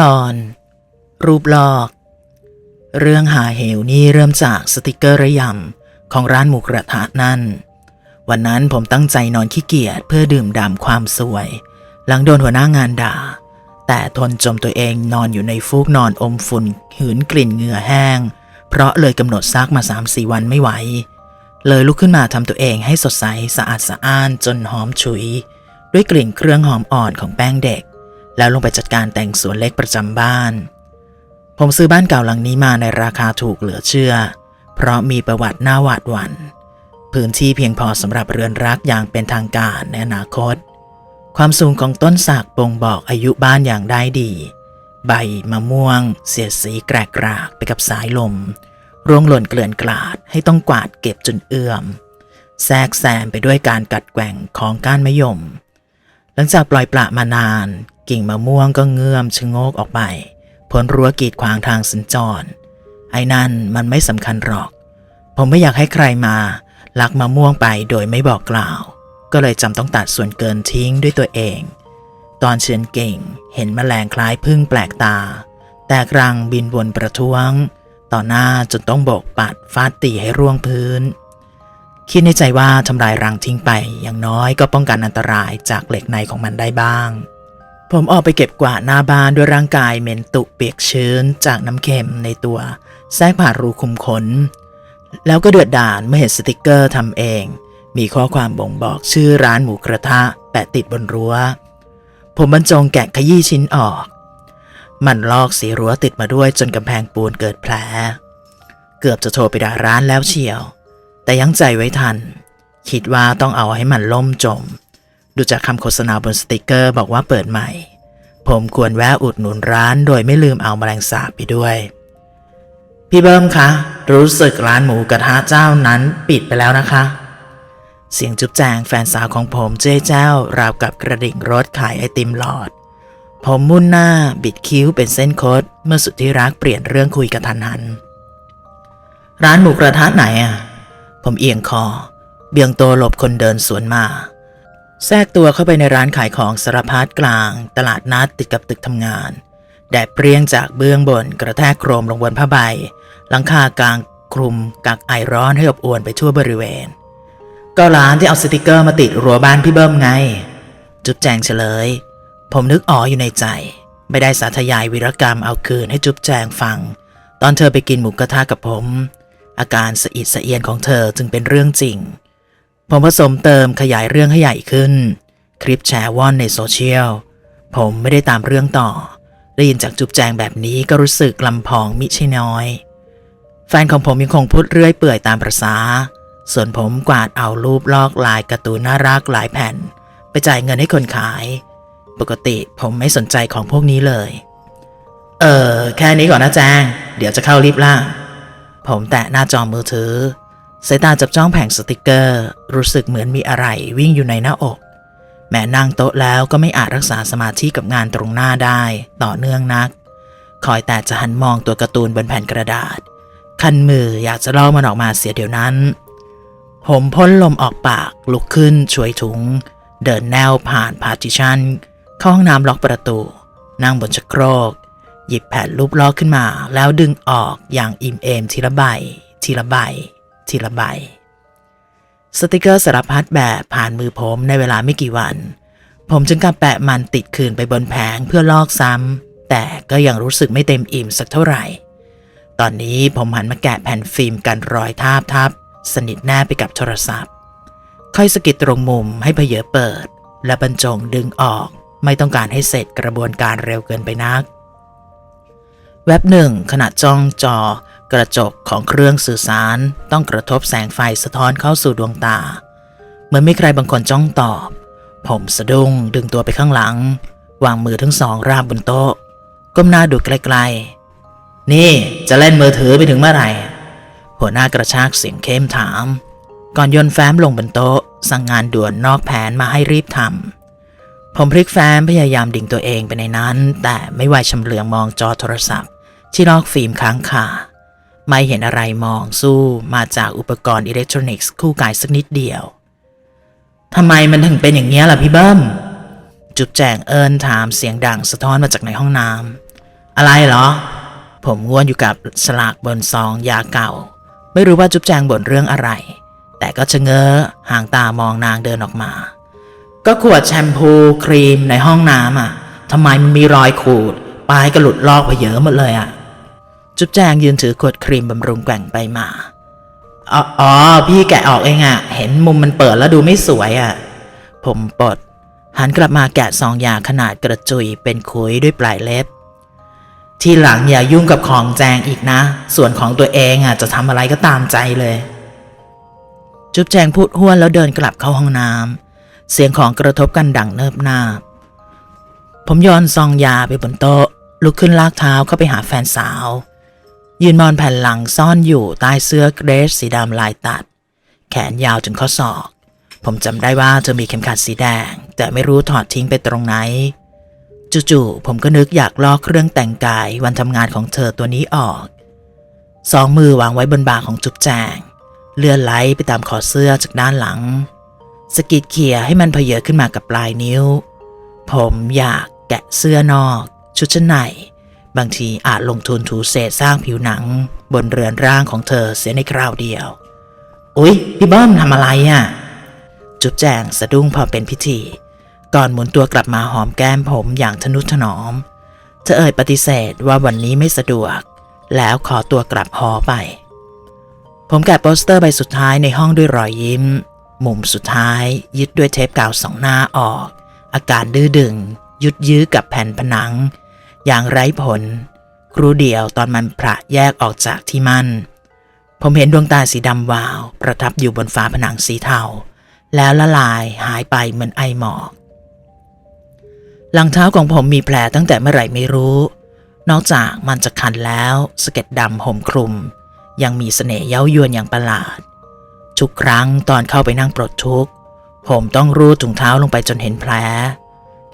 ตอน รูปลอก เรื่องหาเหวนี่เริ่มจากสติกเกอร์ระยำของร้านหมูกระทะนั่น วันนั้นผมตั้งใจนอนขี้เกียจเพื่อดื่มด่ำความสวย หลังโดนหัวหน้างานด่า แต่ทนจมตัวเองนอนอยู่ในฟูกนอนอมฝุ่นหืนกลิ่นเหงื่อแห้ง เพราะเลยกำหนดซักมา3 4วันไม่ไหว เลยลุกขึ้นมาทำตัวเองให้สดใสสะอาดสะอ้านจนหอมฉุย ด้วยกลิ่นเครื่องหอมอ่อนของแป้งเด็ก แล้วลงไปจัดการแต่งสวนเล็กประจำบ้าน ผมซื้อบ้านเก่าหลังนี้มาในราคาถูกเหลือเชื่อ เพราะมีประวัติน่าหวาดหวัน่นพื้นที่เพียงพอสำหรับเรือนรักอย่างเป็นทางการในอนาคต ความสูงของต้นสากบ่งบอกอายุบ้านอย่างได้ดี ใบมะม่วง เสียดสีแกรกกรากไปกับสายลม ร่วงหล่นเกลื่อนกลาดให้ต้องกวาดเก็บจนเอื้อม แทรกแซมไปด้วยการกัดแกว่งของก้านมะยม หลังจากปล่อยปละมานาน กิ่งมะม่วงก็เงื่อมชะโงกออกไปพ้นรั้วกีดขวางทางสัญจร ไอ้นั่นมันไม่สำคัญหรอก ผมไม่อยากให้ใครมาลักมะม่วงไปโดยไม่บอกกล่าว ก็เลยจำต้องตัดส่วนเกินทิ้งด้วยตัวเอง ตอนเชือนเก่งเห็นแมลงคล้ายพึ่งแปลกตา แตกรังบินวนประท้วง ต่อหน้าจนต้องโบกปัดฟาดตีให้ร่วงพื้น คิดในใจว่าทำลายรังทิ้งไปอย่างน้อยก็ป้องกันอันตรายจากเหล็กในของมันได้บ้าง ผมออกไปเก็บกวาดหน้าบ้านด้วยร่างกายเหม็นตุเปียกชื้นจากน้ำเค็มในตัว แทรกผ่านรูคุมขน แล้วก็เดือดดาลเมื่อเห็นสติกเกอร์ทำเอง มีข้อความบ่งบอกชื่อร้านหมูกระทะ แปะติดบนรั้ว ผมบรรจงแกะขยี้ชิ้นออก มันลอกสีรั้วติดมาด้วยจนกำแพงปูนเกิดแผล เกือบจะโทรไปด่าร้านแล้วเชียว แต่ยังใจไว้ทัน คิดว่าต้องเอาให้มันล่มจม ดูจากคำโฆษณาบนสติกเกอร์บอกว่าเปิดใหม่ ผมควรแวะอุดหนุนร้านโดยไม่ลืมเอาแมลงสาบไปด้วย พี่เบิ้มคะ รู้สึกร้านหมูกระทะเจ้านั้นปิดไปแล้วนะคะ เสียงจุ๊บแจงแฟนสาวของผมเจ้เจ้าราวกับกระดิ่งรถขายไอติมหลอด ผมมุ่นหน้าบิดคิ้วเป็นเส้นโคดเมื่อสุดที่รักเปลี่ยนเรื่องคุยกระทันหัน ร้านหมูกระทะไหนอะ ผมเอียงคอ เบี่ยงตัวหลบคนเดินสวนมา แทรกตัวเข้าไปในร้านขายของสารพัดกลาง ตลาดนัดติดกับตึกทำงาน แดดเปรี้ยงจากเบื้องบนกระแทกโครมลงบนผ้าใบ หลังคากลางคลุมกักไอร้อนให้อบอวนไปทั่วบริเวณ ก็ร้านที่เอาสติกเกอร์มาติดรั้วบ้านพี่เบิ้มไง จุ๊บแจงเฉลย ผมนึกอ๋ออยู่ในใจ ไม่ได้สาธยายวีรกรรมเอาคืนให้จุ๊บแจงฟัง ตอนเธอไปกินหมูกระทะกับผม อาการสะอิดสะเอียนของเธอจึงเป็นเรื่องจริง ผมผสมเติมขยายเรื่องให้ใหญ่ขึ้น คลิปแชร์ว่อนในโซเชียล ผมไม่ได้ตามเรื่องต่อ ได้ยินจากจุ๊บแจงแบบนี้ก็รู้สึกลำพองมิใช่น้อย แฟนของผมยังคงพูดเรื่อยเปื่อยตามประษา ส่วนผมกวาดเอารูปลอกลายการ์ตูนน่ารักหลายแผ่น ไปจ่ายเงินให้คนขาย ปกติผมไม่สนใจของพวกนี้เลย เออแค่นี้ก่อนนะแจง เดี๋ยวจะเข้ารีบล่าผมแตะหน้าจอมือถือ สายตาจับจ้องแผงสติกเกอร์ รู้สึกเหมือนมีอะไรวิ่งอยู่ในหน้าอก แม้นั่งโต๊ะแล้วก็ไม่อาจรักษาสมาธิกับงานตรงหน้าได้ต่อเนื่องนัก คอยแต่จะหันมองตัวการ์ตูนบนแผ่นกระดาษ คันมืออยากจะลอกมันออกมาเสียเดี๋ยวนั้น ผมพ่นลมออกปากลุกขึ้นช่วยถุง เดินแนวผ่านพาร์ติชันเข้าห้องน้ำล็อกประตู นั่งบนชักโครก หยิบแผ่นรูปลอกขึ้นมา แล้วดึงออกอย่างอิ่มเอมทีละใบทีละใบ ทีละใบ สติกเกอร์สารพัดแบบผ่านมือผมในเวลาไม่กี่วัน ผมจึงกลับแปะมันติดคืนไปบนแผงเพื่อลอกซ้ำ แต่ก็ยังรู้สึกไม่เต็มอิ่มสักเท่าไหร่ ตอนนี้ผมหันมาแกะแผ่นฟิล์มกันรอยทาบทับ สนิทแนบไปกับโทรศัพท์ ค่อยสกิดตรงมุมให้เพเยอเปิด และบรรจงดึงออก ไม่ต้องการให้เสร็จกระบวนการเร็วเกินไปนักเว็บหนึ่งขณะจ้องจอ กระจกของเครื่องสื่อสารต้องกระทบแสงไฟสะท้อนเข้าสู่ดวงตา เหมือนมีใครบางคนจ้องตอบ ผมสะดุ้งดึงตัวไปข้างหลัง วางมือทั้งสองราบบนโต๊ะ ก้มหน้าดูไกลๆ นี่จะเล่นมือถือไปถึงเมื่อไหร่ หัวหน้ากระชากเสียงเข้มถาม ก่อนโยนแฟ้มลงบนโต๊ะ สั่งงานด่วนนอกแผนมาให้รีบทำผมพลิกแฟ้มพยายามดิ่งตัวเองไปในนั้น แต่ไม่ไหวชำเลืองมองจอโทรศัพท์ ที่ลอกฟิล์มค้างคา ไม่เห็นอะไรมองสู้มาจากอุปกรณ์อิเล็กทรอนิกส์คู่กายสักนิดเดียวทำไมมันถึงเป็นอย่างนี้ล่ะพี่เบิ้ม จุบแจงเอิญถามเสียงดังสะท้อนมาจากในห้องน้ำอะไรเหรอ ผมง่วนอยู่กับสลากบนซองยาเก่า ไม่รู้ว่าจุ๊บแจงบ่นเรื่องอะไร แต่ก็ชะเง้อห่างตามองนางเดินออกมา ก็ขวดแชมพูครีมในห้องน้ำอะทำไมมันมีรอยขูดปลายก็หลุดลอกไปเยอะหมดเลยอะ จุ๊บแจงยืนถือขวดครีมบำรุงแกว่งไปมา อ๋ออพี่แกะออกเองอะเห็นมุมมันเปิดแล้วดูไม่สวยอะผมปลดหันกลับมาแกะซองยาขนาดกระจุยเป็นคุยด้วยปลายเล็บ ทีหลังอย่ายุ่งกับของแจงอีกนะ ส่วนของตัวเองอะจะทำอะไรก็ตามใจเลย จุ๊บแจงพูดห้วนแล้วเดินกลับเข้าห้องน้ำเสียงของกระทบกันดังเนิบนาบ ผมโยนซองยาไปบนโต๊ะลุกขึ้นลากเท้าเข้าไปหาแฟนสาว ยืนมอนแผ่นหลังซ่อนอยู่ใต้เสื้อเกรสสีดำลายตัด แขนยาวถึงข้อศอก ผมจำได้ว่าเธอมีเข็มขัดสีแดง แต่ไม่รู้ถอดทิ้งไปตรงไหน จู่ๆผมก็นึกอยากลอกเครื่องแต่งกายวันทำงานของเธอตัวนี้ออก สองมือวางไว้บนบ่าของจุ๊บแจง เลื่อนไหลไปตามคอเสื้อจากด้านหลัง สกิดเขี่ยให้มันเพเยอขึ้นมากับปลายนิ้ว ผมอยากแกะเสื้อนอก ชุดชั้นใน บางทีอาจลงทุนถูเศษสร้างผิวหนัง บนเรือนร่างของเธอเสียในคราวเดียว อุ๊ย พี่เบิ้มทำอะไรอะ่ะ จุ๊บแจงสะดุ้งพอเป็นพิธี ก่อนหมุนตัวกลับมาหอมแก้มผมอย่างทนุถนอม เธอเอ่ยปฏิเสธว่าวันนี้ไม่สะดวก แล้วขอตัวกลับหอไป ผมแกะโปสเตอร์ใบสุดท้ายในห้องด้วยรอยยิ้ม มุมสุดท้ายยึดด้วยเทปกาวสองหน้าออก อาการดื้อดึง ยุดยื้อกับแผ่นผนัง อย่างไร้ผล ครูเดียวตอนมันพระแยกออกจากที่มั่น ผมเห็นดวงตาสีดำวาว ประทับอยู่บนฝาผนังสีเทา แล้วละลายหายไปเหมือนไอหมอกหลังเท้าของผมมีแผลตั้งแต่เมื่อไหร่ไม่รู้ นอกจากมันจะคันแล้วสะเก็ดดำห่มคลุม ยังมีเสน่ห์เย้ายวนอย่างประหลาด ทุกครั้งตอนเข้าไปนั่งปลดทุกข์ ผมต้องรูดถุงเท้าลงไปจนเห็นแผล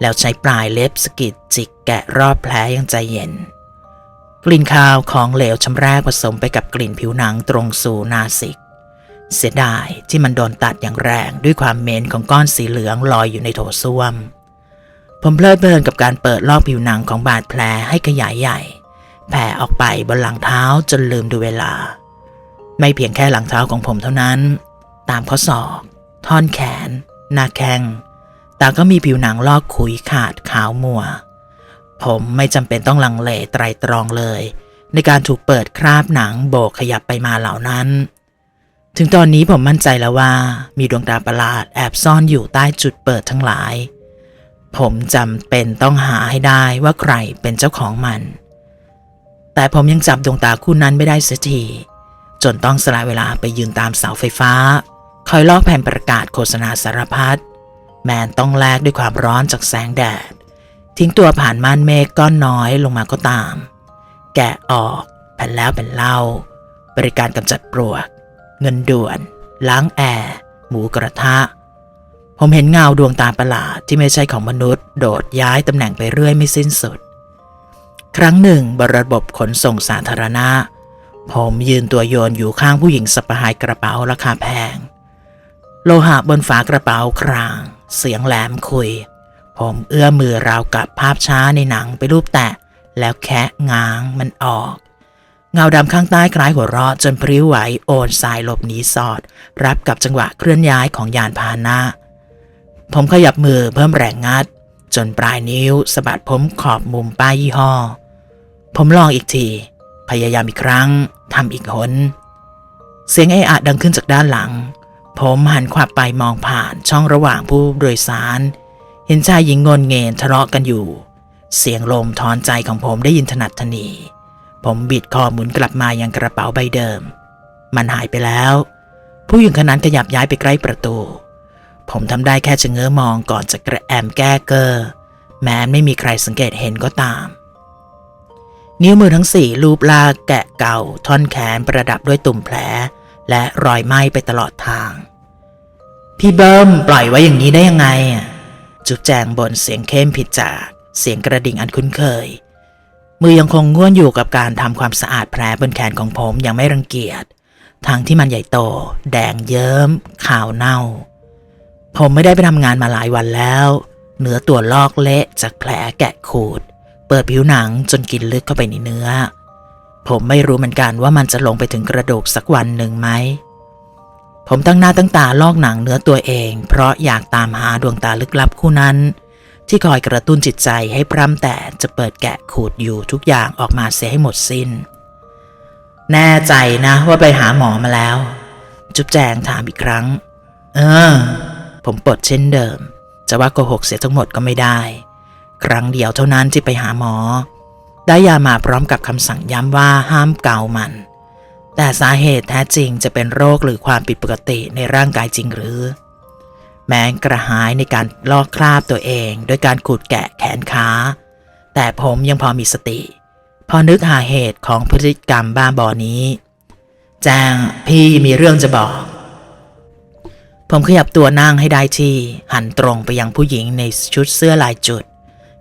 แล้วใช้ปลายเล็บสกิดจิก แกะรอบแผลอยังใจเย็น กลิ่นคาวของเหลวชำแรกผสมไปกับกลิ่นผิวหนังตรงสู่นาสิก เสียดายที่มันโดนตัดอย่างแรงด้วยความเหม็นของก้อนสีเหลืองลอยอยู่ในโถส้วม ผมเพลิดเพลินกับการเปิดลอกผิวหนังของบาดแผลให้ขยายใหญ่ แผ่ออกไปบนหลังเท้าจนลืมดูเวลา ไม่เพียงแค่หลังเท้าของผมเท่านั้น ตามข้อศอกท่อนแขน หน้าแข้งแต่ก็มีผิวหนังลอกขุยขาดขาวมัว ผมไม่จำเป็นต้องลังเลไตรตรองเลย ในการถูกเปิดคราบหนังโบกขยับไปมาเหล่านั้น ถึงตอนนี้ผมมั่นใจแล้วว่า มีดวงตาประหลาดแอบซ่อนอยู่ใต้จุดเปิดทั้งหลาย ผมจำเป็นต้องหาให้ได้ว่าใครเป็นเจ้าของมัน แต่ผมยังจับดวงตาคู่นั้นไม่ได้สียทีจนต้องสละเวลาไปยืนตามเสาไฟฟ้า คอยลอกแผ่นประกาศโฆษณาสารพัดแมนต้องแลกด้วยความร้อนจากแสงแดด ทิ้งตัวผ่านม่านเมฆก้อนน้อยลงมาก็ตาม แกะออกแผ่นแล้วเป็นเล่า บริการกำจัดปลวก เงินด่วน ล้างแอร์หมูกระทะ ผมเห็นเงาดวงตาประหลาดที่ไม่ใช่ของมนุษย์ โดดย้ายตำแหน่งไปเรื่อยไม่สิ้นสุด ครั้งหนึ่งบระบบขนส่งสาธารณะ ผมยืนตัวโยนอยู่ข้างผู้หญิงสะพายกระเป๋าราคาแพง โลหะบนฝากระเป๋าคราง เสียงแหลมคุย ผมเอื้อมมือราวกับภาพช้าในหนังไปรูปแตะ แล้วแคะง้างมันออก เงาดำข้างใต้คล้ายหัวเราะจนพริ้วไหวโอนสายหลบหนีสอด รับกับจังหวะเคลื่อนย้ายของยานพาหนะ ผมขยับมือเพิ่มแรงงัด จนปลายนิ้วสะบัดผมขอบมุมป้ายยี่ห้อ ผมลองอีกที พยายามอีกครั้งทำอีกหนเสียงเอะอะดังขึ้นจากด้านหลัง ผมหันขวับไปมองผ่านช่องระหว่างผู้โดยสาร เห็นชายหญิงงนเงนทะเลาะกันอยู่ เสียงลมถอนใจของผมได้ยินถนัดทนี ผมบิดคอหมุนกลับมายังกระเป๋าใบเดิม มันหายไปแล้ว ผู้หญิงคนนั้นขยับย้ายไปใกล้ประตู ผมทำได้แค่ชะเง้อมองก่อนจะกระแอมแก้เกอร์แม้ไม่มีใครสังเกตเห็นก็ตาม นิ้วมือทั้งสี่ลูบลากแกะเก่า ท่อนแขนประดับด้วยตุ่มแผล และรอยไหม้ไปตลอดทาง พี่เบิ้มปล่อยไว้อย่างนี้ได้ยังไงอะ จุ๊บแจงบนเสียงเข้มผิดจากเสียงกระดิ่งอันคุ้นเคย มือยังคงง่วนอยู่กับการทำความสะอาดแผลบนแขนของผมอย่างไม่รังเกียจทั้งที่มันใหญ่โต แดงเยิ้มขาวเน่า ผมไม่ได้ไปทำงานมาหลายวันแล้วเนื้อตัวลอกเละจากแผลแกะขูด เปิดผิวหนังจนกินลึกเข้าไปในเนื้อ ผมไม่รู้เหมือนกันว่ามันจะลงไปถึงกระดูกสักวันหนึ่งไหม ผมตั้งหน้าตั้งตาลอกหนังเนื้อตัวเอง เพราะอยากตามหาดวงตาลึกลับคู่นั้น ที่คอยกระตุ้นจิตใจให้พร่ำแต่จะเปิดแกะขูดอยู่ทุกอย่างออกมาเสียให้หมดสิน้น แน่ใจนะว่าไปหาหมอมาแล้ว จุ๊บแจงถามอีกครั้ง เออ ผมปลดเช่นเดิม จะว่าโกหกเสียทั้งหมดก็ไม่ได้ ครั้งเดียวเท่านั้นที่ไปหาหมอ ได้ยามาพร้อมกับคำสั่งย้ำว่าห้ามเกามัน แต่สาเหตุแท้จริงจะเป็นโรคหรือความผิดปกติในร่างกายจริงหรือ แม้กระหายในการลอกคราบตัวเองด้วยการขูดแกะแขนขา แต่ผมยังพอมีสติ พอนึกหาเหตุของพฤติกรรมบ้าบอนี้ แจ้งพี่มีเรื่องจะบอก ผมขยับตัวนั่งให้ได้ที่ หันตรงไปยังผู้หญิงในชุดเสื้อลายจุด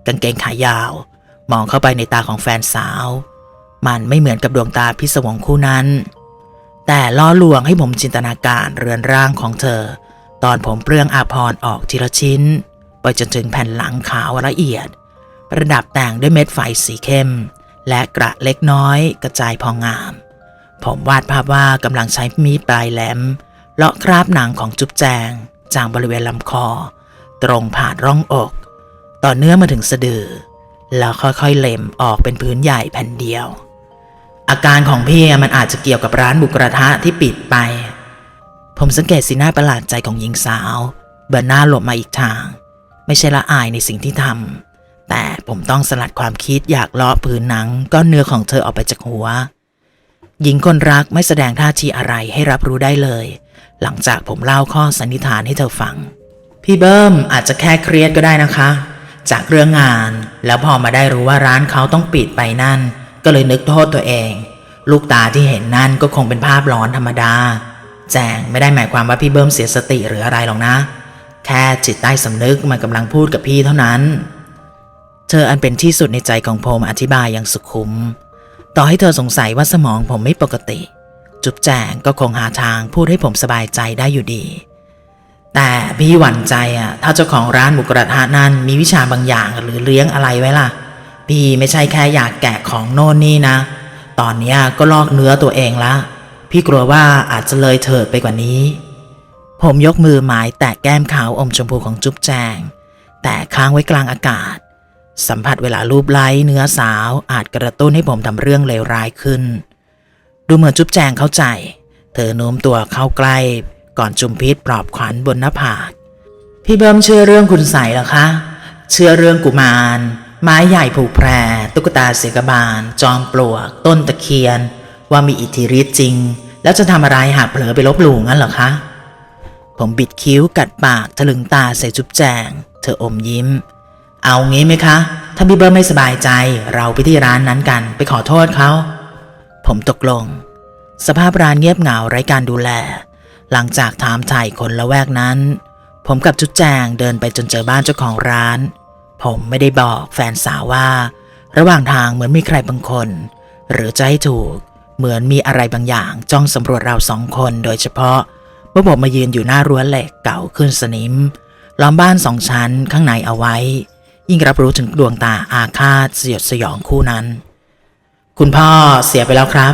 กางเกงขายาว มองเข้าไปในตาของแฟนสาว มันไม่เหมือนกับดวงตาพิศวงคู่นั้น แต่ล่อลวงให้ผมจินตนาการเรือนร่างของเธอ ตอนผมเปลืองอาพรออกทีละชิ้น ไปจนถึงแผ่นหลังขาวละเอียด ประดับแต่งด้วยเม็ดไฟสีเข้ม และกระเล็กน้อยกระจายพองาม ผมวาดภาพว่ากำลังใช้มีดปลายแหลมเลาะคราบหนังของจุ๊บแจงจากบริเวณลำคอ ตรงผ่านร่องอก ต่อเนื่อมาถึงสะดือ แล้วค่อยๆเล็มออกเป็นพื้นใหญ่แผ่นเดียว อาการของพี่มันอาจจะเกี่ยวกับร้านบุกระทะที่ปิดไป ผมสังเกตสีหน้าประหลาดใจของหญิงสาวเบอร์หน้าหลบมาอีกทาง ไม่ใช่ละอายในสิ่งที่ทำแต่ผมต้องสลัดความคิดอยากเลาะผืนหนังก้อนเนื้อของเธอออกไปจากหัว หญิงคนรักไม่แสดงท่าทีอะไรให้รับรู้ได้เลย หลังจากผมเล่าข้อสันนิษฐานให้เธอฟัง พี่เบิ้มอาจจะแค่เครียดก็ได้นะคะ จากเรื่องงาน แล้วพอมาได้รู้ว่าร้านเขาต้องปิดไปนั่น ก็เลยนึกโทษตัวเอง ลูกตาที่เห็นนั่นก็คงเป็นภาพร้อนธรรมดา แจงไม่ได้หมายความว่าพี่เบิ้มเสียสติหรืออะไรหรอกนะ แค่จิตใต้สำนึกมันกำลังพูดกับพี่เท่านั้น เธออันเป็นที่สุดในใจของผมอธิบายอย่างสุขุม ต่อให้เธอสงสัยว่าสมองผมไม่ปกติ จุ๊บแจงก็คงหาทางพูดให้ผมสบายใจได้อยู่ดีแต่พี่หวั่นใจอะถ้าเจ้าของร้านหมูกระทะนั้นมีวิชาบางอย่างหรือเลี้ยงอะไรไว้ล่ะ พี่ไม่ใช่แค่อยากแกะของโน่นนี่นะ ตอนนี้ก็ลอกเนื้อตัวเองละ พี่กลัวว่าอาจจะเลยเถิดไปกว่านี้ ผมยกมือหมายแตะแก้มขาวอมชมพูของจุ๊บแจง แต่ค้างไว้กลางอากาศ สัมผัสเวลารูปไล้เนื้อสาวอาจกระตุ้นให้ผมทำเรื่องเลวร้ายขึ้น ดูเหมือนจุ๊บแจงเข้าใจ เธอโน้มตัวเข้าใกล้ ก่อนจุมพิษปลอบขวัญบนหน้าผาก พี่เบิ้มเชื่อเรื่องคุณใสเหรอคะ เชื่อเรื่องกุมาร ไม้ใหญ่ผูกแพร ตุ๊กตาเสือกบาล จอมปลวก ต้นตะเคียน ว่ามีอิทธิฤทธิ์จริง แล้วจะทำอะไรหากเผลอไปลบหลู่งั้นเหรอคะ ผมบิดคิ้วกัดปากทะลึงตาใส่จุ๊บแจง เธออมยิ้ม เอางี้ไหมคะ ถ้าพี่เบิ้มไม่สบายใจ เราไปที่ร้านนั้นกัน ไปขอโทษเขา ผมตกลง สภาพร้านเงียบเหงาไร้การดูแล หลังจากถามถ่ายคนละแวกนั้น ผมกับจุดแจงเดินไปจนเจอบ้านเจ้าของร้าน ผมไม่ได้บอกแฟนสาวว่า ระหว่างทางเหมือนมีใครบางคน หรือจะให้ถูก เหมือนมีอะไรบางอย่างจ้องสำรวจเราสองคนโดยเฉพาะเมื่อผมมายืนอยู่หน้ารั้วเหล็กเก่าขึ้นสนิม ล้อมบ้านสองชั้นข้างในเอาไว้ ยิ่งรับรู้ถึงดวงตาอาฆาตสยดสยองคู่นั้น คุณพ่อเสียไปแล้วครับ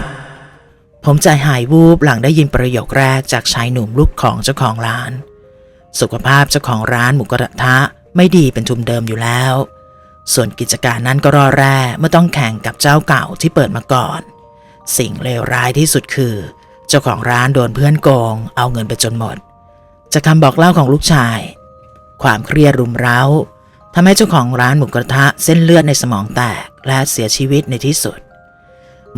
ผมใจหายวูบหลังได้ยินประโยคแรกจากชายหนุ่มลูกของเจ้าของร้าน สุขภาพเจ้าของร้านหมูกระทะ ไม่ดีเป็นทุนเดิมอยู่แล้ว ส่วนกิจการนั้นก็รอแร่เมื่อต้องแข่งกับเจ้าเก่าที่เปิดมาก่อน สิ่งเลวร้ายที่สุดคือ เจ้าของร้านโดนเพื่อนโกง เอาเงินไปจนหมด จากคำบอกเล่าของลูกชาย ความเครียดรุมเร้าทำให้เจ้าของร้านหมูกระทะเส้นเลือดในสมองแตกและเสียชีวิตในที่สุด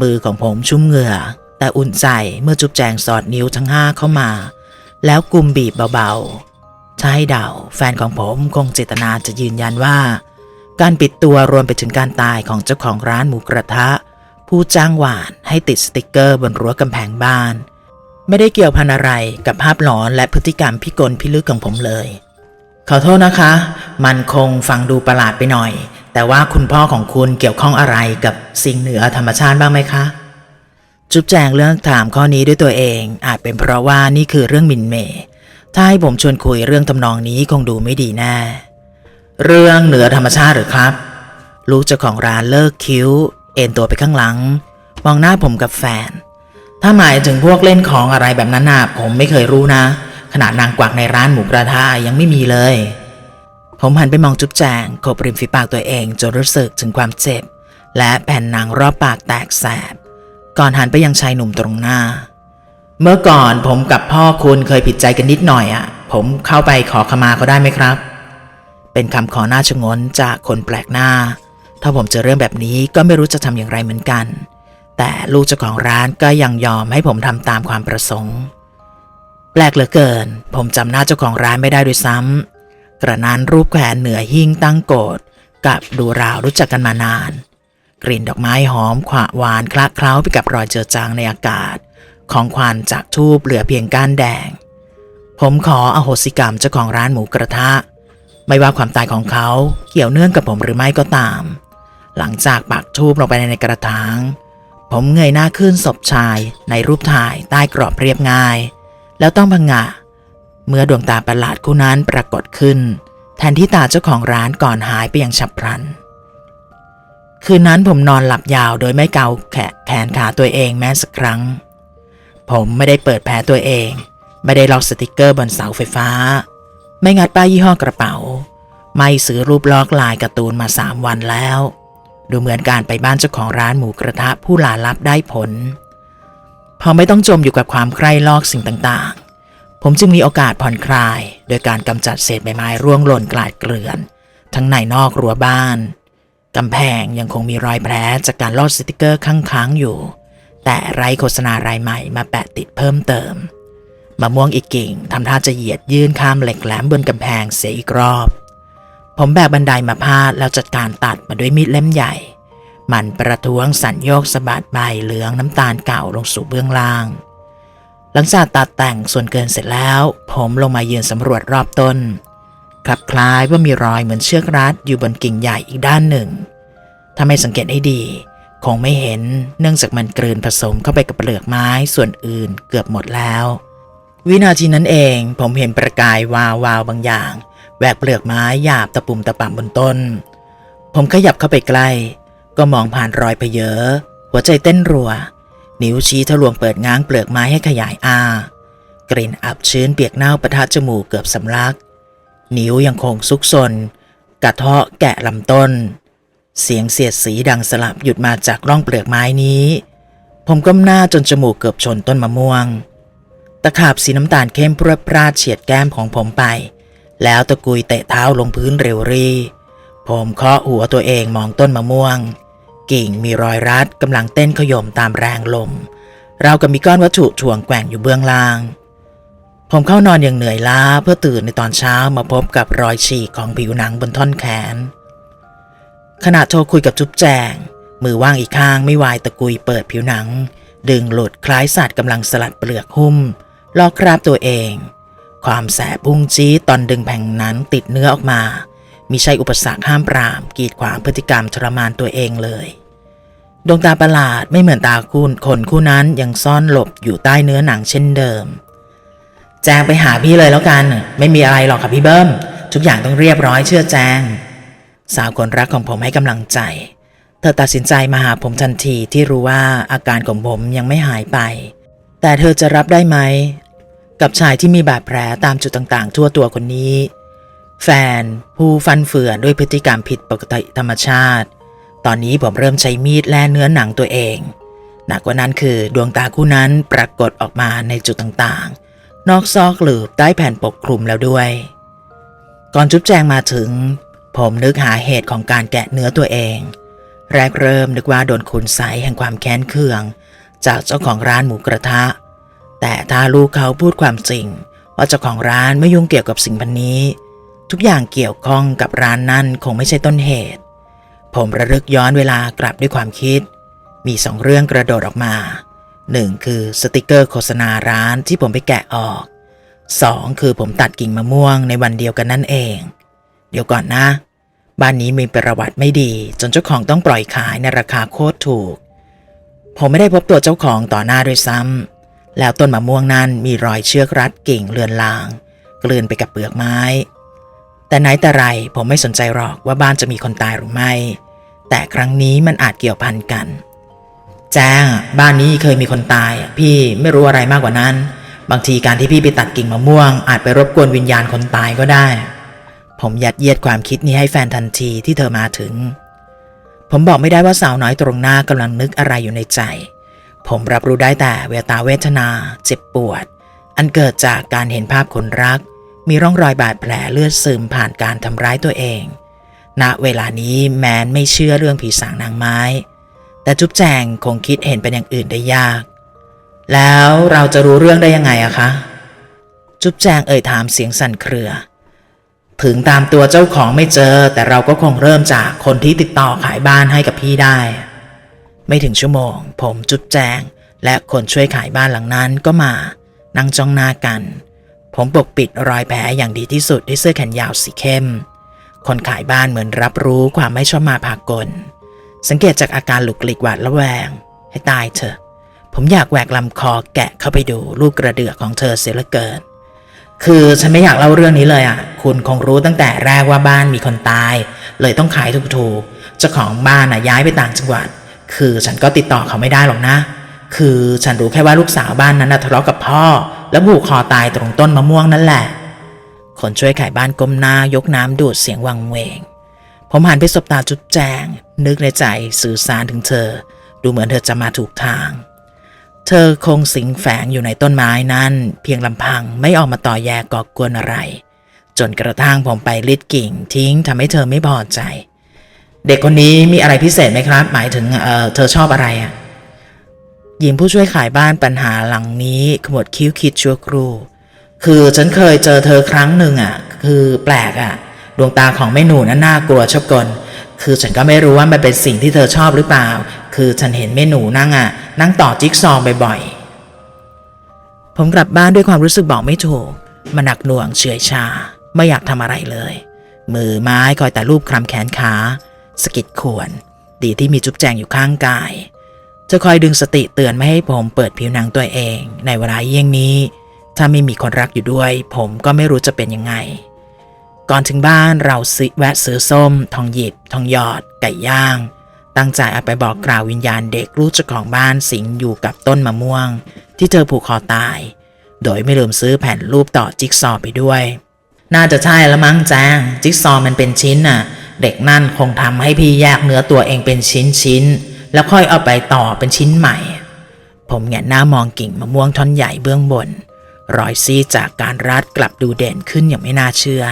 มือของผมชุ่มเหงื่อ แต่อุ่นใจเมื่อจุ๊บแจงสอดนิ้วทั้งห้าเข้ามา แล้วกุมบีบเบาๆถ้า ให้เดาแฟนของผมคงเจตนาจะยืนยันว่า การปิดตัวรวมไปถึงการตายของเจ้าของร้านหมูกระทะ ผู้จ้างหวานให้ติดสติกเกอร์บนรั้วกำแพงบ้าน ไม่ได้เกี่ยวพันอะไรกับภาพหลอนและพฤติกรรมพิกลพิลึกของผมเลย ขอโทษนะคะ มันคงฟังดูประหลาดไปหน่อย แต่ว่าคุณพ่อของคุณเกี่ยวข้องอะไรกับสิ่งเหนือธรรมชาติบ้างไหมคะจุ๊บแจงเรื่องถามข้อนี้ด้วยตัวเอง อาจเป็นเพราะว่านี่คือเรื่องมินเมย์ ถ้าให้ผมชวนคุยเรื่องทำนองนี้คงดูไม่ดีแน่ เรื่องเหนือธรรมชาติหรือครับ ลูกเจ้าของร้านเลิกคิ้ว เอ็นตัวไปข้างหลัง มองหน้าผมกับแฟน ถ้าหมายถึงพวกเล่นของอะไรแบบนั้นน่ะผมไม่เคยรู้นะ ขนาดนางกวักในร้านหมูกระทะยังไม่มีเลย ผมหันไปมองจุ๊บแจงขบริมฝีปากตัวเองจนรู้สึกถึงความเจ็บ และแผ่นหนังรอบปากแตกแสบ ก่อนหันไปยังชายหนุ่มตรงหน้า เมื่อก่อนผมกับพ่อคุณเคยผิดใจกันนิดหน่อยอะ่ะ ผมเข้าไปขอขมาเขาได้ไหมครับ เป็นคำขอหน้าชงนจากคนแปลกหน้า ถ้าผมเจอเรื่องแบบนี้ก็ไม่รู้จะทำอย่างไรเหมือนกัน แต่ลูกเจ้าของร้านก็ยังยอมให้ผมทำตามความประสงค์ แปลกเหลือเกิน ผมจำหน้าเจ้าของร้านไม่ได้ด้วยซ้ำกระนั้นรูปแขวนเหนือหิ้งตั้งโกรธกับดูราวรู้จักกันมานาน กลิ่นดอกไม้หอมขวาหวานคละเคล้าไปกับรอยเจอจางในอากาศ ของควันจากทูบเหลือเพียงก้านแดง ผมขออโหสิกรรมเจ้าของร้านหมูกระทะ ไม่ว่าความตายของเขาเกี่ยวเนื่องกับผมหรือไม่ก็ตาม หลังจากปักทูบลงไปในกระถาง ผมเงยหน้าขึ้นศพชายในรูปถ่ายใต้กรอบเรียบง่าย แล้วต้องพังงะ เมื่อดวงตาประหลาดคู่นั้นปรากฏขึ้น แทนที่ตาเจ้าของร้านก่อนหายไปอย่างฉับพลันคืนนั้นผมนอนหลับยาวโดยไม่เกาแขนแขนขาตัวเองแม้สักครั้ง ผมไม่ได้เปิดแผลตัวเอง ไม่ได้ล็อกสติกเกอร์บนเสาไฟฟ้า ไม่งัดป้ายยี่ห้อกระเป๋า ไม่ซื้อรูปลอกลายการ์ตูนมาสามวันแล้ว ดูเหมือนการไปบ้านเจ้าของร้านหมูกระทะผู้ลาลับได้ผล พอไม่ต้องจมอยู่กับความใคร่ลอกสิ่งต่างๆ ผมจึงมีโอกาสผ่อนคลาย โดยการกำจัดเศษใบไม้ร่วงหล่นกลาดเกลื่อน ทั้งในนอกรั้วบ้านกำแพงยังคงมีรอยแผลจากการลอดสติกเกอร์ค้างๆอยู่ แต่ไร้โฆษณารายใหม่มาแปะติดเพิ่มเติมมะม่วงอีกกิ่งทำท่าจะเหยียดยื่นข้ามเหล็กแหลมบนกำแพงเสียอีกรอบ ผมแบกบันไดมาพาดแล้วจัดการตัดมาด้วยมีดเล่มใหญ่ มันประท้วงสันโยกสะบัดใบเหลืองน้ำตาลเก่าลงสู่เบื้องล่าง หลังจากตัดแต่งส่วนเกินเสร็จแล้ว ผมลงมายืนสำรวจรอบต้นคลับคล้ายว่ามีรอยเหมือนเชือกรัดอยู่บนกิ่งใหญ่อีกด้านหนึ่ง ถ้าไม่สังเกตให้ดี คงไม่เห็นเนื่องจากมันกลืนผสมเข้าไปกับเปลือกไม้ส่วนอื่นเกือบหมดแล้ว วินาทีนั้นเองผมเห็นประกายวาววาวบางอย่างแหวกเปลือกไม้หยาบตะปุ่มตะป่ำบนต้น ผมขยับเข้าไปใกล้ ก็มองผ่านรอยเพเยอหัวใจเต้นรัว นิ้วชี้ทะลวงเปิดง้างเปลือกไม้ให้ขยายอากลิ่นอับชื้นเปียกเน่าประทะจมูกเกือบสำลัก นิ้วยังคงซุกซนกระเทาะแกะลำต้น เสียงเสียดสีดังสลับหยุดมาจากร่องเปลือกไม้นี้ ผมก้มหน้าจนจมูกเกือบชนต้นมะม่วง ตะขาบสีน้ำตาลเข้มพรวดพราดเฉียดแก้มของผมไป แล้วตะกุยเตะเท้าลงพื้นเร็วรีผมเคาะหัวตัวเองมองต้นมะม่วง กิ่งมีรอยรัดกำลังเต้นขย่มตามแรงลม เรากับมีก้อนวัตถุถ่วงแกว่งอยู่เบื้องล่าง ผมเข้านอนอย่างเหนื่อยล้าเพื่อตื่นในตอนเช้ามาพบกับรอยฉีกของผิวหนังบนท่อนแขน ขณะโทรคุยกับจุ๊บแจง มือว่างอีกข้างไม่วายตะกุยเปิดผิวหนัง ดึงหลุดคล้ายสัตว์กำลังสลัดเปลือกหุ้มลอกคราบตัวเอง ความแสบพุ่งจี้ตอนดึงแผ่งนั้นติดเนื้อออกมา มีใช่อุปสรรคห้ามปราม กีดขวางพฤติกรรมทรมานตัวเองเลยดวงตาประหลาดไม่เหมือนตาคุณคนคู่นั้นยังซ่อนหลบอยู่ใต้เนื้อหนังเช่นเดิม แจงไปหาพี่เลยแล้วกัน ไม่มีอะไรหรอกค่ะพี่เบิ้ม ทุกอย่างต้องเรียบร้อยเชื่อแจง สาวคนรักของผมให้กำลังใจ เธอตัดสินใจมาหาผมทันทีที่รู้ว่าอาการของผมยังไม่หายไป แต่เธอจะรับได้ไหม กับชายที่มีบาดแผลตามจุดต่างๆ ทั่วตัวคนนี้ แฟนผู้ฟันเฟือนด้วยพฤติกรรมผิดปกติธรรมชาติ ตอนนี้ผมเริ่มใช้มีดแล่เนื้อหนังตัวเอง หนักกว่านั้นคือดวงตาคู่นั้นปรากฏออกมาในจุดต่างๆ นอกซอกหลืบใต้แผ่นปกคลุมแล้วด้วย ก่อนจุ๊บแจงมาถึง ผมนึกหาเหตุของการแกะเนื้อตัวเอง แรกเริ่มนึกว่าโดนคุณใสยแห่งความแค้นเคือง จากเจ้าของร้านหมูกระทะ แต่ถ้าลูกเขาพูดความจริง ว่าเจ้าของร้านไม่ยุ่งเกี่ยวกับสิ่งพันนี้ ทุกอย่างเกี่ยวข้องกับร้านนั่นคงไม่ใช่ต้นเหตุ ผมระลึกย้อนเวลากลับด้วยความคิด มีสองเรื่องกระโดดออกมาหนึ่งคือสติกเกอร์โฆษณาร้านที่ผมไปแกะออกสองคือผมตัดกิ่งมะม่วงในวันเดียวกันนั่นเอง เดี๋ยวก่อนนะ บ้านนี้มีประวัติไม่ดี จนเจ้าของต้องปล่อยขายในราคาโคตรถูก ผมไม่ได้พบตัวเจ้าของต่อหน้าด้วยซ้ำแล้วต้นมะม่วงนั้นมีรอยเชือกรัดกิ่งเลือนลาง กลืนไปกับเปลือกไม้ แต่ไหนแต่ไรผมไม่สนใจหรอกว่าบ้านจะมีคนตายหรือไม่ แต่ครั้งนี้มันอาจเกี่ยวพันกันแจ้งบ้านนี้เคยมีคนตาย พี่ไม่รู้อะไรมากกว่านั้น บางทีการที่พี่ไปตัดกิ่งมะม่วง อาจไปรบกวนวิญญาณคนตายก็ได้ ผมยัดเยียดความคิดนี้ให้แฟนทันทีที่เธอมาถึง ผมบอกไม่ได้ว่าสาวน้อยตรงหน้ากำลังนึกอะไรอยู่ในใจ ผมรับรู้ได้แต่เวตาเวทนา เจ็บปวด อันเกิดจากการเห็นภาพคนรัก มีร่องรอยบาดแผลเลือดซึมผ่านการทำร้ายตัวเอง ณ เวลานี้แมนไม่เชื่อเรื่องผีสางนางไม้ แต่จุ๊บแจงคงคิดเห็นเป็นอย่างอื่นได้ยาก แล้วเราจะรู้เรื่องได้ยังไงอะคะ จุ๊บแจงเอ่ยถามเสียงสั่นเครือ ถึงตามตัวเจ้าของไม่เจอ แต่เราก็คงเริ่มจากคนที่ติดต่อขายบ้านให้กับพี่ได้ ไม่ถึงชั่วโมง ผมจุ๊บแจง และคนช่วยขายบ้านหลังนั้นก็มานั่งจ้องหน้ากัน ผมปกปิดรอยแผลอย่างดีที่สุดด้วยเสื้อแขนยาวสีเข้ม คนขายบ้านเหมือนรับรู้ความไม่ชอบมาพากล สังเกตจากอาการหลุกหลีกหวาดระแวง ให้ตายเถอะ ผมอยากแหวกลำคอแกะเข้าไปดูลูกกระเดือกของเธอเสียเหลือเกิน คือฉันไม่อยากเล่าเรื่องนี้เลยอะ คุณคงรู้ตั้งแต่แรกว่าบ้านมีคนตาย เลยต้องขายถูกๆเจ้าของบ้านอะย้ายไปต่างจังหวัด คือฉันก็ติดต่อเขาไม่ได้หรอกนะ คือฉันรู้แค่ว่าลูกสาวบ้านนั้นนะทะเลาะกับพ่อ แล้วผูกคอตายตรงต้นมะม่วงนั่นแหละ คนช่วยขายบ้านก้มหน้ายกน้ำดูดเสียงวังเวง ผมหันไปสบตาจุ๊บแจง นึกในใจสื่อสารถึงเธอ ดูเหมือนเธอจะมาถูกทาง เธอคงสิงแฝงอยู่ในต้นไม้นั้น เพียงลำพังไม่ออกมาต่อแยก่อกวนอะไร จนกระทั่งผมไปลิดกิ่งทิ้งทำให้เธอไม่พอใจ เด็กคนนี้มีอะไรพิเศษไหมครับ หมายถึงเออเธอชอบอะไรอะ่ะหญิงผู้ช่วยขายบ้านปัญหาหลังนี้ขมวดคิ้วคิดชั่วครู่ คือฉันเคยเจอเธอครั้งหนึ่งอะคือแปลกอะดวงตาของแม่หนูนั้นน่ากลัวชอบกล คือฉันก็ไม่รู้ว่ามันเป็นสิ่งที่เธอชอบหรือเปล่า คือฉันเห็นแม่หนูนั่งอะนั่งต่อจิ๊กซอว์บ่อยๆ ผมกลับบ้านด้วยความรู้สึกบอกไม่ถูก มันหนักหน่วงเฉื่อยชา ไม่อยากทำอะไรเลย มือไม้คอยแต่รูปคลำแขนขาสกิดขวน ดีที่มีจุ๊บแจงอยู่ข้างกายเธอคอยดึงสติเตือนไม่ให้ผมเปิดผิวหนังตัวเอง ในเวลาเยี่ยงนี้ ถ้าไม่มีคนรักอยู่ด้วย ผมก็ไม่รู้จะเป็นยังไง ก่อนถึงบ้านเราซิแวะซื้อส้ม ทองหยิบ ทองหยอด ไก่ย่าง ตั้งใจเอาไปบอกกล่าววิญญาณเด็กลูกเจ้าของบ้านสิงอยู่กับต้นมะม่วง ที่เธอผูกคอตาย โดยไม่ลืมซื้อแผ่นรูปต่อจิ๊กซอว์ไปด้วย น่าจะใช่ละมั้งแจ้งจิ๊กซอว์มันเป็นชิ้นน่ะ เด็กนั่นคงทำให้พี่แยกเนื้อตัวเองเป็นชิ้นชิ้นแล้วค่อยเอาไปต่อเป็นชิ้นใหม่ ผมแงนหน้ามองกิ่งมะม่วงท่อนใหญ่เบื้องบน รอยซีดจากการรัดกลับดูเด่นขึ้นอย่างไม่น่าเชื่อ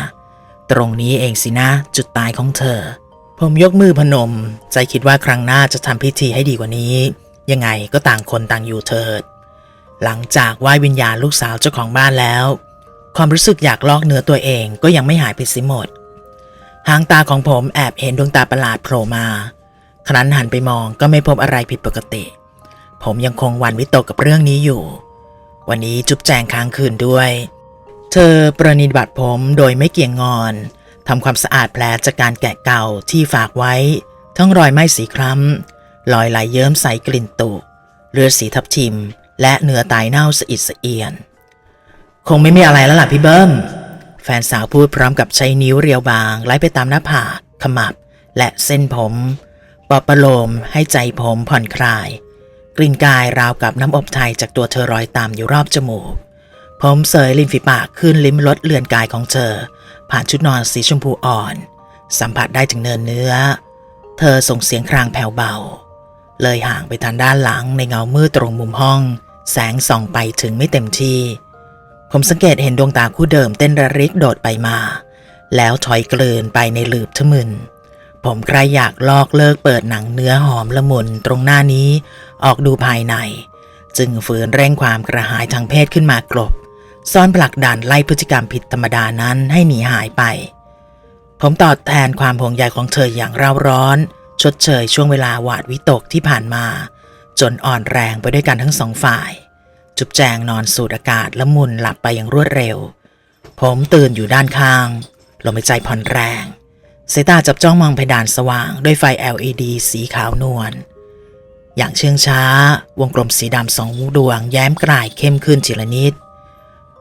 ตรงนี้เองสินะ จุดตายของเธอ ผมยกมือพนม ใจคิดว่าครั้งหน้าจะทำพิธีให้ดีกว่านี้ ยังไงก็ต่างคนต่างอยู่เถิด หลังจากไหว้วิญญาณลูกสาวเจ้าของบ้านแล้ว ความรู้สึกอยากลอกเนื้อตัวเองก็ยังไม่หายไปสิหมด หางตาของผมแอบเห็นดวงตาประหลาดโผล่มาครั้นหันไปมองก็ไม่พบอะไรผิดปกติ ผมยังคงหวันวิตกกับเรื่องนี้อยู่ วันนี้จุ๊บแจงค้างคืนด้วย เธอประนิบัติผมโดยไม่เกี่ยงงอนทำความสะอาดแผลจากการแกะเก่าที่ฝากไว้ ทั้งรอยไหม้สีคล้ำรอยไหลเยิ้มใสกลิ่นตุเลือดสีทับทิม และเนื้อตายเน่าสะอิดสะเอียน คงไม่มีอะไรแล้วล่ะพี่เบิ้ม แฟนสาวพูดพร้อมกับใช้นิ้วเรียวบาง ไล่ไปตามหน้าผากขมับ และเส้นผมปลอบประโลมให้ใจผมผ่อนคลาย กลิ่นกายราวกับน้ำอบไทยจากตัวเธอรอยตามอยู่รอบจมูก ผมเสยริมฝีปากขึ้นลิ้มรสเลือนกายของเธอ ผ่านชุดนอนสีชมพูอ่อน สัมผัสได้ถึงเนินเนื้อ เธอส่งเสียงครางแผ่วเบา เลยห่างไปทางด้านหลังในเงามืดตรงมุมห้อง แสงส่องไปถึงไม่เต็มที่ ผมสังเกตเห็นดวงตาคู่เดิมเต้นระริกโดดไปมา แล้วถอยเกลืนไปในหลืบทะมึนผมใครอยากลอกเลิกเปิดหนังเนื้อหอมละมุนตรงหน้านี้ออกดูภายใน จึงฝืนเร่งความกระหายทางเพศขึ้นมากลบ ซ่อนผลักดันไล่พฤติกรรมผิดธรรมดานั้นให้หนีหายไป ผมตอบแทนความห่วงใยของเธออย่างเร่าร้อน ชดเชยช่วงเวลาหวาดวิตกที่ผ่านมา จนอ่อนแรงไปด้วยกันทั้งสองฝ่าย จุบแจงนอนสูดอากาศและมุนหลับไปอย่างรวดเร็ว ผมตื่นอยู่ด้านข้างลมหายใจผ่อนแรงสายตาจับจ้องมองเพดานสว่างด้วยไฟ LED สีขาวนวล อย่างเชื่องช้า วงกลมสีดำสองดวงแย้มกลายเข้มขึ้นทีละนิด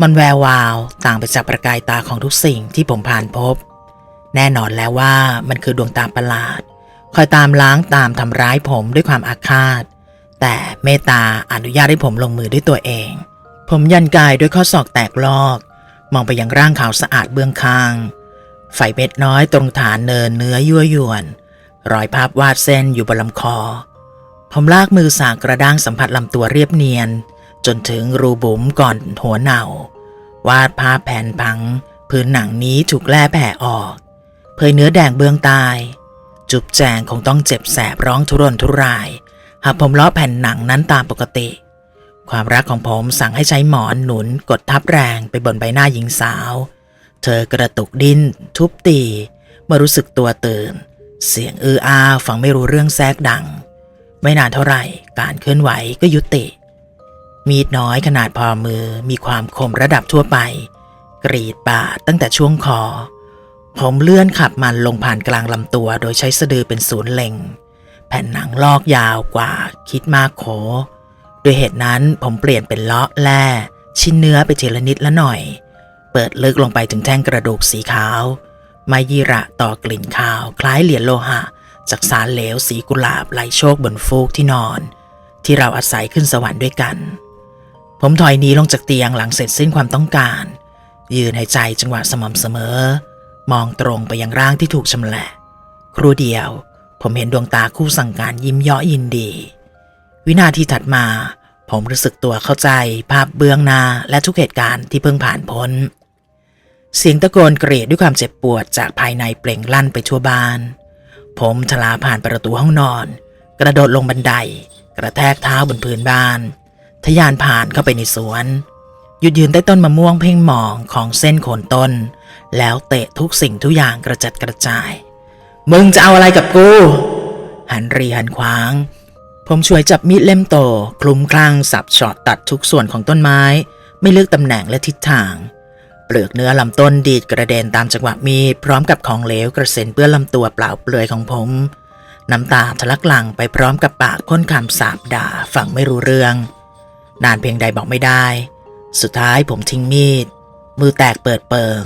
มันแวววาวต่างไปจากประกายตาของทุกสิ่งที่ผมผ่านพบ แน่นอนแล้วว่ามันคือดวงตาประหลาด คอยตามล้างตามทำร้ายผมด้วยความอาฆาต แต่เมตตาอนุญาตให้ผมลงมือด้วยตัวเอง ผมยันกายด้วยข้อศอกแตกลอก มองไปยังร่างขาวสะอาดเบื้องข้างไฟเม็ดน้อยตรงฐานเนินเนื้อยั่วยวน รอยภาพวาดเส้นอยู่บนลำคอ ผมลากมือสากกระด้างสัมผัสลำตัวเรียบเนียน จนถึงรูบุ๋มก่อนหัวเน่า วาดภาพแผ่นพัง พื้นหนังนี้ถูกแล่แผ่ออก เผยเนื้อแดงเบื้องใตายจุบแจงคงต้องเจ็บแสบร้องทุรนทุราย หากผมลาะแผ่นหนังนั้นตามปกติ ความรักของผมสั่งให้ใช้หมอนหนุนกดทับแรงไปบนใบหน้าหญิงสาว เธอกระตุกดิ้น ทุบตีเมื่อรู้สึกตัวตื่น เสียงอืออาฟังไม่รู้เรื่องแทรกดัง ไม่นานเท่าไหร่การเคลื่อนไหวก็ยุติ มีดน้อยขนาดพอมือมีความคมระดับทั่วไป กรีดปาดตั้งแต่ช่วงคอ ผมเลื่อนขับมันลงผ่านกลางลำตัว โดยใช้สะดือเป็นศูนย์เล็ง แผ่นหนังลอกยาวกว่าคิดมากโขด้วยเหตุนั้นผมเปลี่ยนเป็นเลาะแล่ชิ้นเนื้อไปทีละนิดละหน่อย เปิดลึกลงไปถึงแท่งกระดูกสีขาวไมยีระต่อกลิ่นขาว คล้ายเหรียญโลหะ จากสารเหลวสีกุหลาบไหลโชคบนฟูกที่นอน ที่เราอาศัยขึ้นสวรรค์ด้วยกัน ผมถอยหนีลงจากเตียงหลังเสร็จสิ้นความต้องการ ยืนหายใจจังหวะสม่ำเสมอ มองตรงไปยังร่างที่ถูกชำแหละ ครู่เดียว ผมเห็นดวงตาคู่สั่งการยิ้มเยาะยินดี วินาทีถัดมา ผมรู้สึกตัวเข้าใจภาพเบื้องหน้าและทุกเหตุการณ์ที่เพิ่งผ่านพ้น เสียงตะโกนเกรดด้วยความเจ็บปวดจากภายในเปล่งลั่นไปทั่วบ้าน ผมทลาผ่านประตูห้องนอน กระโดดลงบันได กระแทกเท้าบนพื้นบ้าน ทยานผ่านเข้าไปในสวน หยุดยืนใต้ต้นมะม่วงเพ่งมองของเส้นโคนต้น แล้วเตะทุกสิ่งทุกอย่างกระจัดกระจาย มึงจะเอาอะไรกับกู หันรีหันขวาง ผมช่วยจับมีดเล่มโต คลุมคลั่งสับช็อตตัดทุกส่วนของต้นไม้ ไม่เลือกตำแหน่งและทิศทาง เปลือกเนื้อลำต้นดีดกระเด็นตามจังหวะมีดพร้อมกับของเหลวกระเซ็นเปื้อนลำตัวเปล่าเปลือยของผมน้ำตาทะลักหลั่งไปพร้อมกับปากค้นคำสาบด่าฟังไม่รู้เรื่อง นานเพียงใดบอกไม่ได้ สุดท้ายผมทิ้งมีด มือแตกเปิดเปิง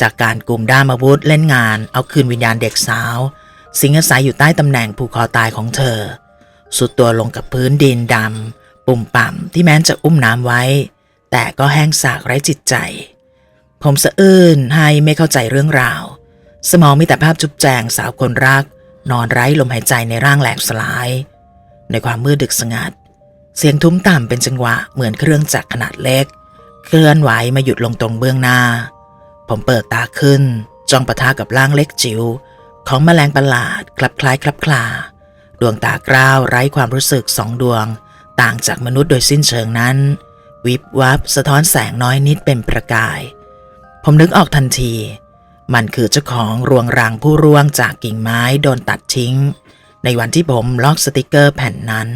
จากการกลุ่มด้ามอาวุธเล่นงาน เอาคืนวิญญาณเด็กสาว สิงอาศัยอยู่ใต้ตำแหน่งผูกคอตายของเธอ สุดตัวลงกับพื้นดินดำปุ่มป่ำที่แม้นจะอุ้มน้ำไว้ แต่ก็แห้งสากไร้จิตใจ ผมสะอื้นให้ไม่เข้าใจเรื่องราว สมองมีแต่ภาพจุบแจงสาวคนรัก นอนไร้ลมหายใจในร่างแหลกสลาย ในความมืดดึกสงัด เสียงทุ้มต่ำเป็นจังหวะเหมือนเครื่องจักรขนาดเล็ก เคลื่อนไหวมาหยุดลงตรงเบื้องหน้า ผมเปิดตาขึ้น จ้องปะทะกับร่างเล็กจิ๋วของแมลงประหลาดคลับคล้ายคลับคลาดวงตากร้าวไร้ความรู้สึกสองดวง ต่างจากมนุษย์โดยสิ้นเชิงนั้น วิบวับสะท้อนแสงน้อยนิดเป็นประกาย ผมนึกออกทันที มันคือเจ้าของรวงรังผู้ร่วงจากกิ่งไม้โดนตัดทิ้ง ในวันที่ผมลอกสติกเกอร์แผ่นนั้น